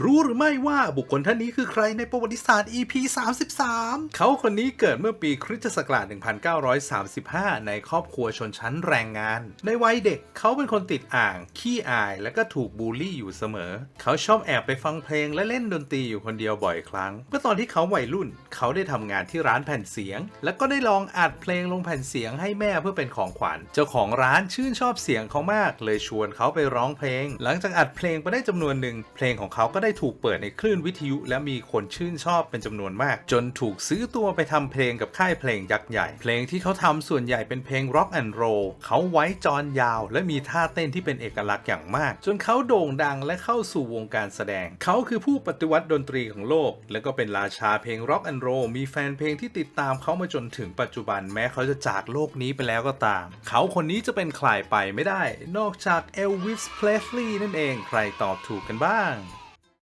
รู้หรือไม่ว่าบุคคลท่านนี้คือใครในประวัติศาสตร์ EP 33 เขาคนนี้เกิดเมื่อปีคริสตศักราช 1935 ในครอบครัวชนชั้นแรงงาน ในวัยเด็กเขาเป็นคนติดอ่าง ขี้อาย และก็ถูกบูลลี่อยู่เสมอ เขาชอบแอบไปฟังเพลงและเล่นดนตรีอยู่คนเดียวบ่อยครั้ง เมื่อตอนที่เขาวัยรุ่น เขาได้ทำงานที่ร้านแผ่นเสียง และก็ได้ลองอัดเพลงลงแผ่นเสียงให้แม่เพื่อเป็นของขวัญ เจ้าของร้านชื่นชอบเสียงเขามาก เลยชวนเขาไปร้องเพลง หลังจากอัดเพลงไปได้จำนวนหนึ่งเพลงของเขาก็ได้ถูกเปิดในคลื่นวิทยุ และมีคนชื่นชอบเป็นจำนวนมาก จนถูกซื้อตัวไปทำเพลงกับค่ายเพลงยักษ์ใหญ่ เพลงที่เขาทำส่วนใหญ่เป็นเพลงร็อกแอนด์โรลเขาไว้จอนยาว และมีท่าเต้นที่เป็นเอกลักษณ์อย่างมาก จนเขาโด่งดังและเข้าสู่วงการแสดง เขาคือผู้ปฏิวัติดนตรีของโลก และก็เป็นราชาเพลงร็อกแอนด์โรลมีแฟนเพลงที่ติดตามเขามาจนถึงปัจจุบันแม้เขาจะจากโลกนี้ไปแล้วก็ตาม เขาคนนี้จะเป็นใครไปไม่ได้ นอกจากเอลวิสเพลสลีย์นั่นเองใครตอบถูกกันบ้าง